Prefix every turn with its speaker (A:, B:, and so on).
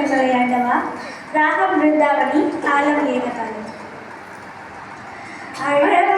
A: తండోపనిచయాటవ రాగం బృందావని తాళం ఏకతాళం
B: అడవ